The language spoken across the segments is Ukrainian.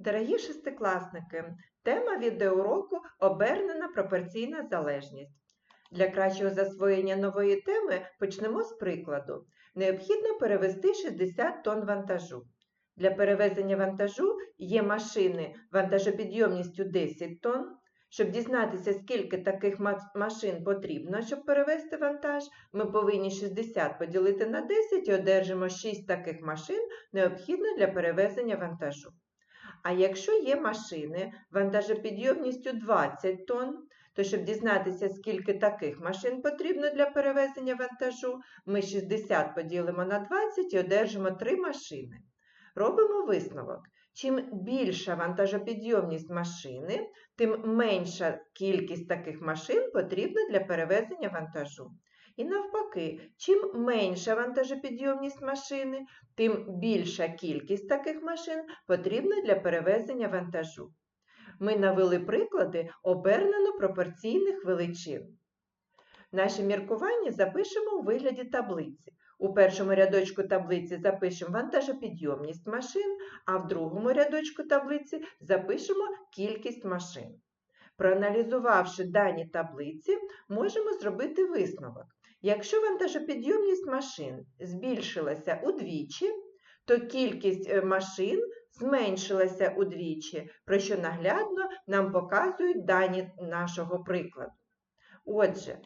Дорогі шестикласники, тема відеоуроку обернена пропорційна залежність. Для кращого засвоєння нової теми почнемо з прикладу. Необхідно перевести 60 тонн вантажу. Для перевезення вантажу є машини вантажопідйомністю 10 тонн. Щоб дізнатися, скільки таких машин потрібно, щоб перевезти вантаж, ми повинні 60 поділити на 10 і одержимо 6 таких машин, необхідно для перевезення вантажу. А якщо є машини вантажопідйомністю 20 тонн, то щоб дізнатися, скільки таких машин потрібно для перевезення вантажу, ми 60 поділимо на 20 і одержимо 3 машини. Робимо висновок. Чим більша вантажопідйомність машини, тим менша кількість таких машин потрібна для перевезення вантажу. І навпаки, чим менша вантажопідйомність машини, тим більша кількість таких машин потрібна для перевезення вантажу. Ми навели приклади обернено пропорційних величин. Наші міркування запишемо у вигляді таблиці. У першому рядочку таблиці запишемо вантажопідйомність машин, а в другому рядочку таблиці запишемо кількість машин. Проаналізувавши дані таблиці, можемо зробити висновок. Якщо вантажопідйомність машин збільшилася удвічі, то кількість е, машин зменшилася удвічі, про що наглядно нам показують дані нашого прикладу. Отже,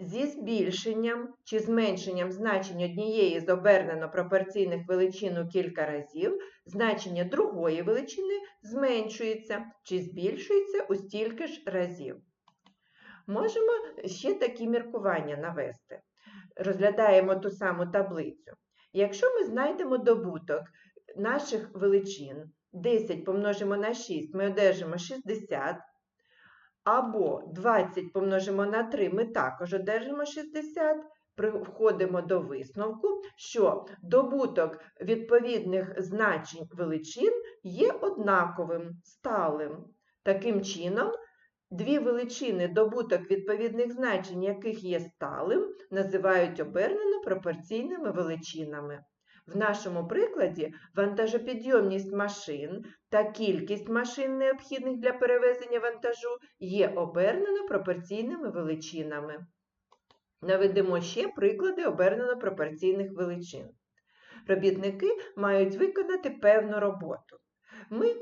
зі збільшенням чи зменшенням значень однієї з обернено пропорційних величин у кілька разів, значення другої величини зменшується чи збільшується у стільки ж разів. Можемо ще такі міркування навести. Розглядаємо ту саму таблицю. Якщо ми знайдемо добуток наших величин 10 помножимо на 6, ми одержимо 60, або 20 помножимо на 3, ми також одержимо 60, приходимо до висновку, що добуток відповідних значень величин є однаковим, сталим. Таким чином, дві величини, добуток відповідних значень, яких є сталим, називають обернено пропорційними величинами. В нашому прикладі вантажопідйомність машин та кількість машин, необхідних для перевезення вантажу, є обернено пропорційними величинами. Наведемо ще приклади обернено пропорційних величин. Робітники мають виконати певну роботу. Ми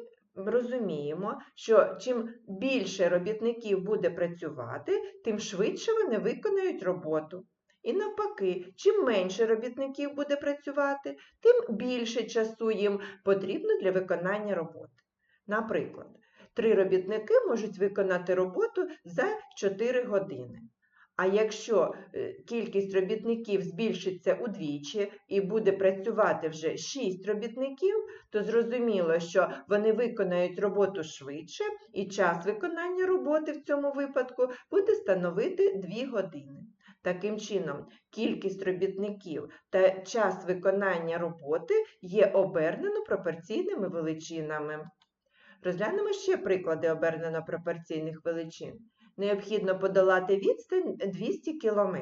розуміємо, що чим більше робітників буде працювати, тим швидше вони виконають роботу. І навпаки, чим менше робітників буде працювати, тим більше часу їм потрібно для виконання роботи. Наприклад, три робітники можуть виконати роботу за 4 години. А якщо е, кількість робітників збільшиться удвічі і буде працювати вже 6 робітників, то зрозуміло, що вони виконають роботу швидше, і час виконання роботи в цьому випадку буде становити 2 години. Таким чином, кількість робітників та час виконання роботи є обернено пропорційними величинами. Розглянемо ще приклади обернено пропорційних величин. Необхідно подолати відстань 200 км.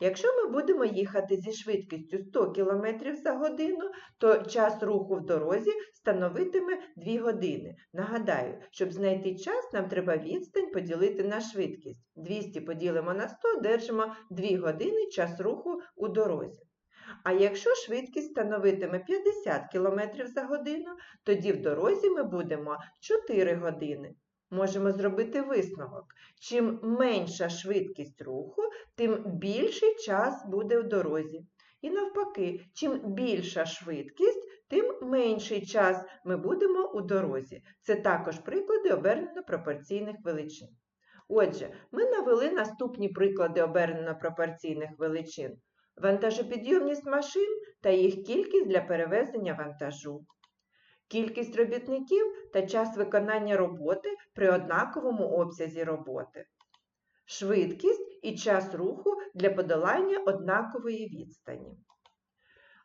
Якщо ми будемо їхати зі швидкістю 100 км за годину, то час руху в дорозі становитиме 2 години. Нагадаю, щоб знайти час, нам треба відстань поділити на швидкість. 200 поділимо на 100, держимо 2 години час руху у дорозі. А якщо швидкість становитиме 50 км за годину, тоді в дорозі ми будемо 4 години. Можемо зробити висновок. Чим менша швидкість руху, тим більший час буде в дорозі. І навпаки, чим більша швидкість, тим менший час ми будемо у дорозі. Це також приклади обернено пропорційних величин. Отже, ми навели наступні приклади обернено пропорційних величин. Вантажопідйомність машин та їх кількість для перевезення вантажу. Кількість робітників та час виконання роботи при однаковому обсязі роботи. Швидкість і час руху для подолання однакової відстані.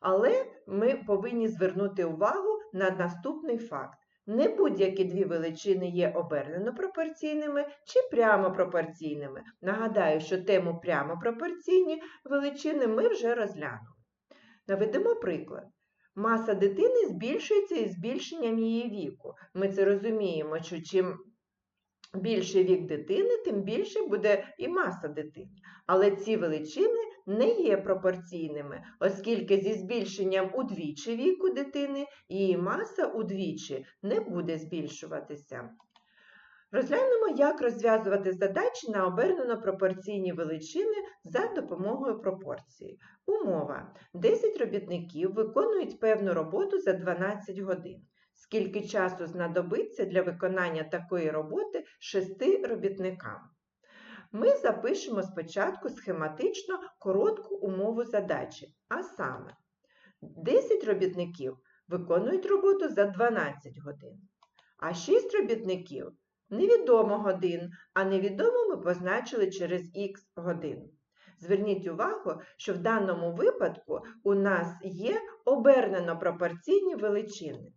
Але ми повинні звернути увагу на наступний факт. Не будь-які дві величини є обернено пропорційними чи прямо пропорційними. Нагадаю, що тему прямо пропорційні величини ми вже розглянули. Наведемо приклад. Маса дитини збільшується із збільшенням її віку. Ми це розуміємо, що чим більший вік дитини, тим більше буде і маса дитини. Але ці величини не є пропорційними, оскільки зі збільшенням удвічі віку дитини її маса удвічі не буде збільшуватися. Розглянемо, як розв'язувати задачі на обернено пропорційні величини за допомогою пропорції. Умова. 10 робітників виконують певну роботу за 12 годин. Скільки часу знадобиться для виконання такої роботи 6 робітникам? Ми запишемо спочатку схематично коротку умову задачі, а саме 10 робітників виконують роботу за 12 годин, а 6 робітників невідомо годин, а невідомо ми позначили через х годин. Зверніть увагу, що в даному випадку у нас є обернено пропорційні величини.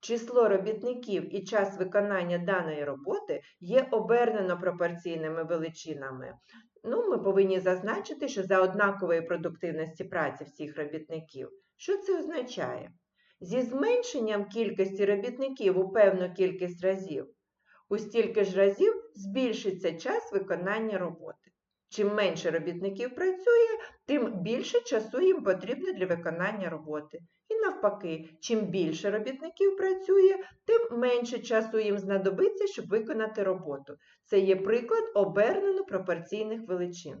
Число робітників і час виконання даної роботи є обернено пропорційними величинами. Ну, Ми повинні зазначити, що за однакової продуктивності праці всіх робітників. Що це означає? Зі зменшенням кількості робітників у певну кількість разів, у стільки ж разів збільшиться час виконання роботи. Чим менше робітників працює, тим більше часу їм потрібно для виконання роботи. І навпаки, чим більше робітників працює, тим менше часу їм знадобиться, щоб виконати роботу. Це є приклад обернено пропорційних величин.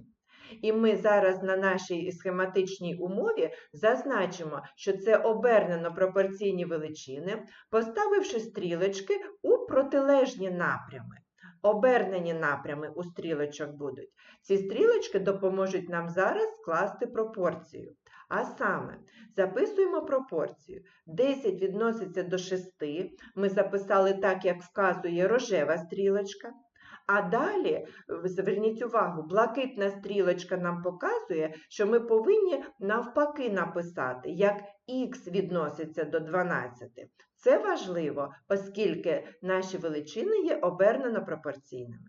І ми зараз на нашій схематичній умові зазначимо, що це обернено пропорційні величини, поставивши стрілочки у протилежні напрями. Обернені напрями у стрілочок будуть. Ці стрілочки допоможуть нам зараз скласти пропорцію. А саме, записуємо пропорцію. 10 відноситься до 6, ми записали так, як вказує рожева стрілочка. А далі, зверніть увагу, блакитна стрілочка нам показує, що ми повинні навпаки написати, як х відноситься до 12. Це важливо, оскільки наші величини є обернено пропорційними.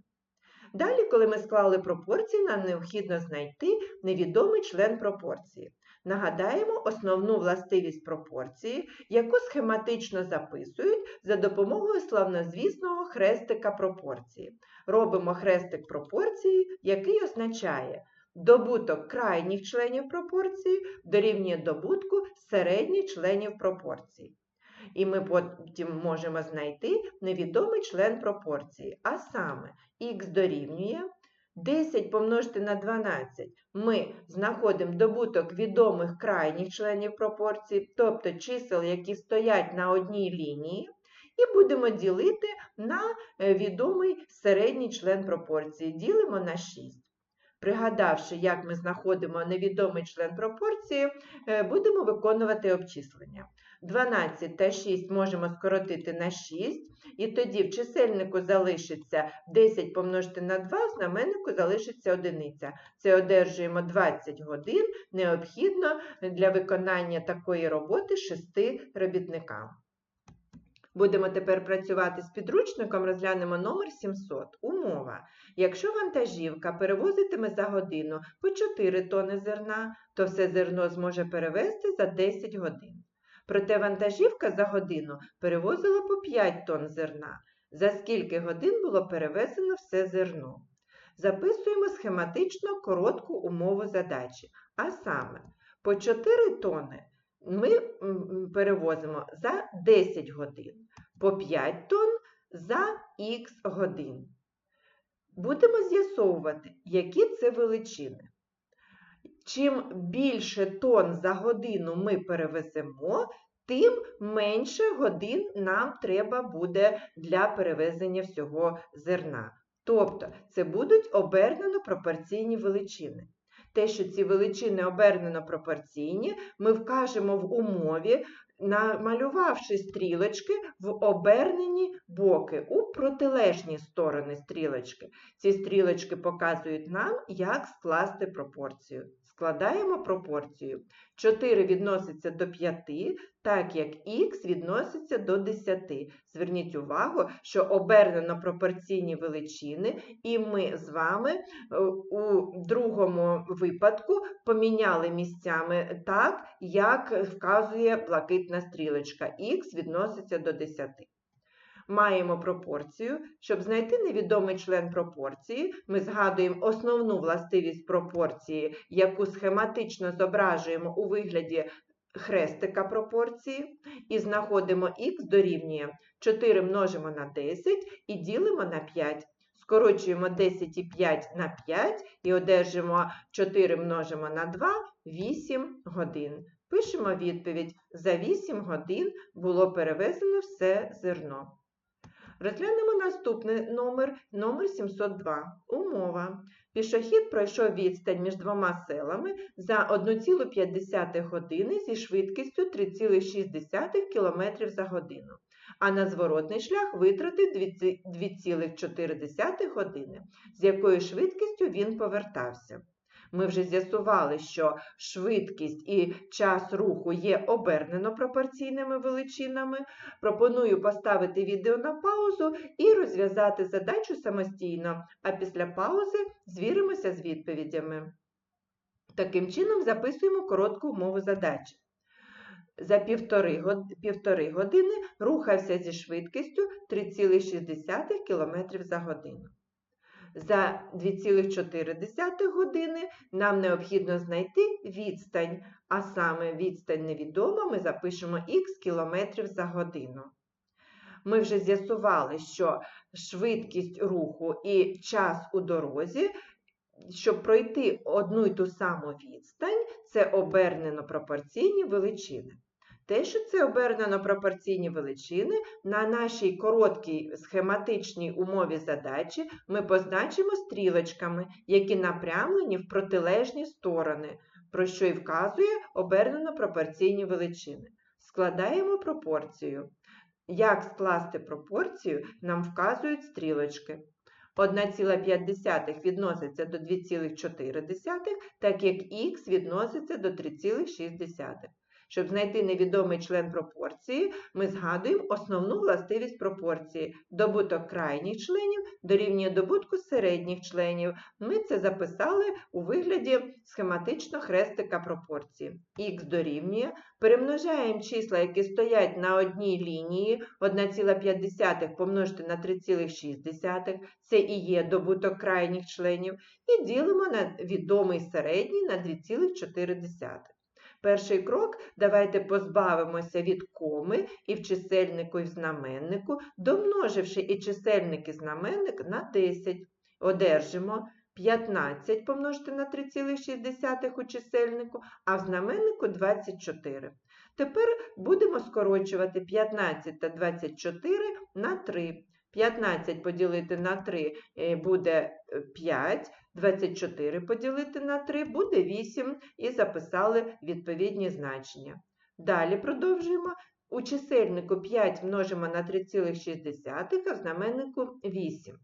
Далі, коли ми склали пропорції, нам необхідно знайти невідомий член пропорції. Нагадаємо основну властивість пропорції, яку схематично записують за допомогою славнозвісного хрестика пропорції. Робимо хрестик пропорції, який означає добуток крайніх членів пропорції дорівнює добутку середніх членів пропорції. І ми потім можемо знайти невідомий член пропорції, а саме х дорівнює 10 помножити на 12 ми знаходимо добуток відомих крайніх членів пропорції, тобто чисел, які стоять на одній лінії, і будемо ділити на е, відомий середній член пропорції. Ділимо на 6. Пригадавши, як ми знаходимо невідомий член пропорції, е, будемо виконувати обчислення. 12 та 6 можемо скоротити на 6, і тоді в чисельнику залишиться 10 помножити на 2, в знаменнику залишиться одиниця. Це одержуємо 20 годин, необхідно для виконання такої роботи 6 робітникам. Будемо тепер працювати з підручником, розглянемо номер 700. Умова. Якщо вантажівка перевозитиме за годину по 4 тони зерна, то все зерно зможе перевезти за 10 годин. Проте вантажівка за годину перевозила по 5 тонн зерна. За скільки годин було перевезено все зерно? Записуємо схематично коротку умову задачі. А саме, по 4 тонни ми перевозимо за 10 годин, по 5 тонн за х годин. Будемо з'ясовувати, які це величини. Чим більше тонн за годину ми перевеземо, тим менше годин нам треба буде для перевезення всього зерна. Тобто це будуть обернено пропорційні величини. Те, що ці величини обернено пропорційні, ми вкажемо в умові, намалювавши стрілочки в обернені боки у протилежні сторони стрілочки. Ці стрілочки показують нам, як скласти пропорцію. Складаємо пропорцію. 4 відноситься до 5, так як х відноситься до 10. Зверніть увагу, що обернено пропорційні величини, і ми з вами е, у другому випадку поміняли місцями так, як вказує блакитна стрілочка. Х відноситься до 10. Маємо пропорцію. Щоб знайти невідомий член пропорції, ми згадуємо основну властивість пропорції, яку схематично зображуємо у вигляді хрестика пропорції, і знаходимо х дорівнює 4 множимо на 10 і ділимо на 5. Скорочуємо 10 і 5 на 5 і одержимо 4 множимо на 2 8 годин. Пишемо відповідь: за 8 годин було перевезено все зерно. Розглянемо наступний номер, номер 702. Умова. Пішохід пройшов відстань між двома селами за 1,5 години зі швидкістю 3,6 км за годину, а на зворотний шлях витратив 2,4 години, з якою швидкістю він повертався. Ми вже з'ясували, що швидкість і час руху є обернено пропорційними величинами. Пропоную поставити відео на паузу і розв'язати задачу самостійно, а після паузи звіримося з відповідями. Таким чином записуємо коротку умову задачі. За півтори, години рухався зі швидкістю 3,6 км за годину. За 2,4 години нам необхідно знайти відстань, а саме відстань невідома ми запишемо х кілометрів за годину. Ми вже з'ясували, що швидкість руху і час у дорозі, щоб пройти одну й ту саму відстань, це обернено пропорційні величини. Те, що це обернено пропорційні величини, на нашій короткій схематичній умові задачі ми позначимо стрілочками, які напрямлені в протилежні сторони, про що й вказує обернено пропорційні величини. Складаємо пропорцію. Як скласти пропорцію, нам вказують стрілочки. 1,5 відноситься до 2,4, так як х відноситься до 3,6. Щоб знайти невідомий член пропорції, ми згадуємо основну властивість пропорції. Добуток крайніх членів дорівнює добутку середніх членів. Ми це записали у вигляді схематично хрестика пропорції. Х дорівнює. Перемножаємо числа, які стоять на одній лінії 1,5 помножити на 3,6, це і є добуток крайніх членів, і ділимо на відомий середній на 2,4. Перший крок давайте позбавимося від коми і в чисельнику, і в знаменнику, домноживши і чисельник і знаменник на 10. Одержимо 15 помножити на 3,6 у чисельнику, а в знаменнику 24. Тепер будемо скорочувати 15 та 24 на 3. 15 поділити на 3 е, буде 5, е, 24 поділити на 3 буде 8 і записали відповідні значення. Далі продовжуємо. У чисельнику 5 множимо на 3,6, а в знаменнику 8.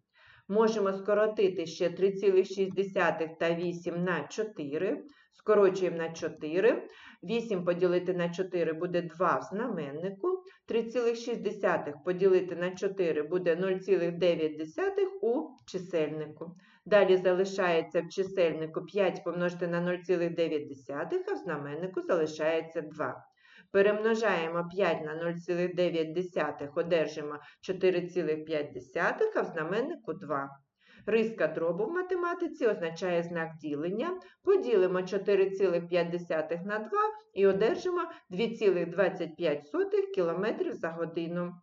Можемо скоротити ще 3,6 та 8 на 4. Скорочуємо на 4. 8 поділити на 4 буде 2 в знаменнику. 3,6 поділити на 4 буде 0,9 у чисельнику. Далі залишається в чисельнику 5 помножити на 0,9, а в знаменнику залишається 2. Перемножаємо 5 на 0,9, одержимо 4,5, а в знаменнику 2. Риска дробу в математиці означає знак ділення. Поділимо 4,5 на 2 і одержимо 2,25 км за годину.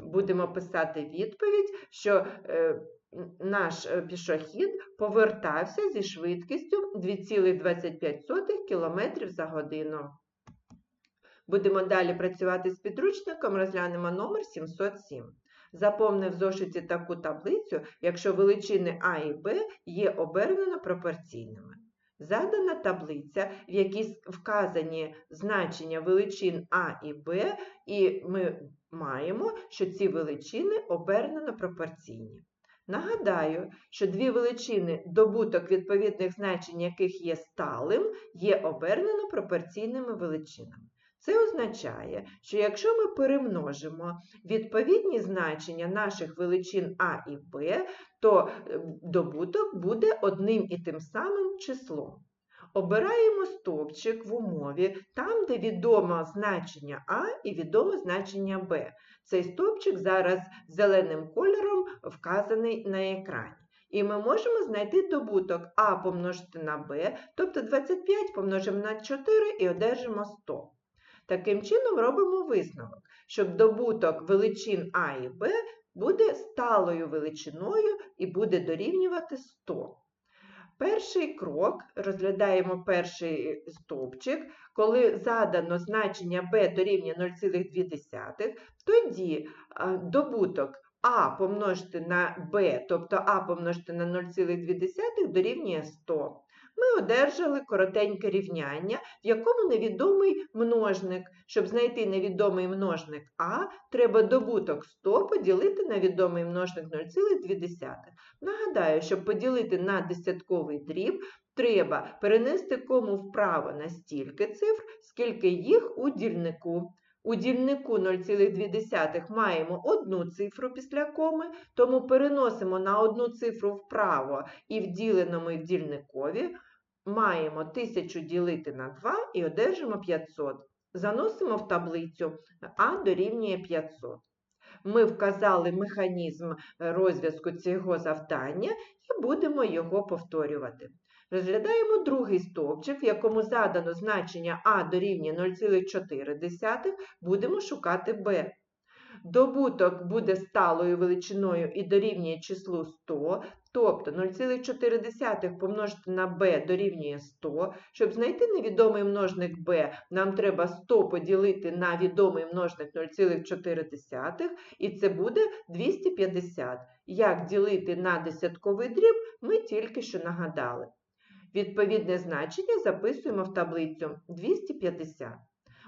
Будемо писати відповідь, що е, наш е, пішохід повертався зі швидкістю 2,25 км за годину. Будемо далі працювати з підручником, розглянемо номер 707. Заповни в зошиті таку таблицю, якщо величини А і Б є обернено пропорційними. Задана таблиця, в якій вказані значення величин А і Б, і ми маємо, що ці величини обернено пропорційні. Нагадаю, що дві величини, добуток відповідних значень яких є сталим, є обернено пропорційними величинами. Це означає, що якщо ми перемножимо відповідні значення наших величин А і Б, то е, добуток буде одним і тим самим числом. Обираємо стовпчик в умові там, де відомо значення А і відомо значення Б. Цей стовпчик зараз зеленим кольором вказаний на екрані. І ми можемо знайти добуток А помножити на Б, тобто 25 помножимо на 4 і одержимо 100. Таким чином робимо висновок, щоб добуток величин А і Б буде сталою величиною і буде дорівнювати 100. Перший крок, розглядаємо перший стовпчик, коли задано значення b дорівнює 0,2, тоді добуток а помножити на b, тобто а помножити на 0,2 дорівнює 100. Ми одержали коротеньке рівняння, в якому невідомий множник. Щоб знайти невідомий множник А, треба добуток 100 поділити на відомий множник 0,2. Нагадаю, щоб поділити на десятковий дріб, треба перенести кому вправо на стільки цифр, скільки їх у дільнику. У дільнику 0,2 маємо одну цифру після коми, тому переносимо на одну цифру вправо і в діленому і в дільникові маємо 1000 ділити на 2 і одержимо 500. Заносимо в таблицю А дорівнює 500. Ми вказали механізм розв'язку цього завдання і будемо його повторювати. Розглядаємо другий стовпчик, в якому задано значення А дорівнює 0,4, будемо шукати Б. Добуток буде сталою величиною і дорівнює числу 100, тобто 0,4 помножити на b дорівнює 100. Щоб знайти невідомий множник b, нам треба 100 поділити на відомий множник 0,4, і це буде 250. Як ділити на десятковий дріб, ми тільки що нагадали. Відповідне значення записуємо в таблицю 250.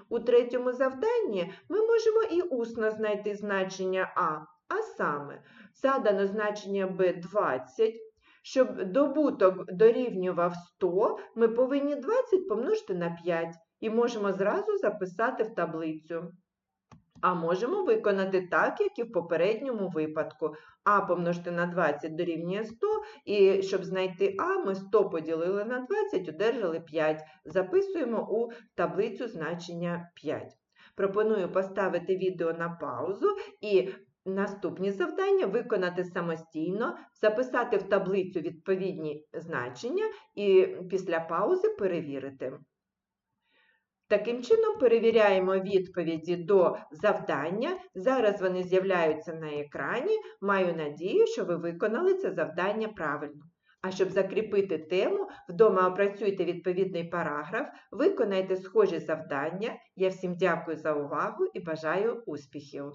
У третьому завданні ми можемо і усно знайти значення А, а саме задано значення Б 20. Щоб добуток дорівнював 100, ми повинні 20 помножити на 5 і можемо зразу записати в таблицю. А можемо виконати так, як і в попередньому випадку. А помножити на 20 дорівнює 100, і щоб знайти А, ми 100 поділили на 20, одержали 5. Записуємо у таблицю значення 5. Пропоную поставити відео на паузу і наступні завдання виконати самостійно, записати в таблицю відповідні значення і після паузи перевірити. Таким чином, перевіряємо відповіді до завдання. Зараз вони з'являються на екрані. Маю надію, що ви виконали це завдання правильно. А щоб закріпити тему, вдома опрацюйте відповідний параграф, виконайте схожі завдання. Я всім дякую за увагу і бажаю успіхів!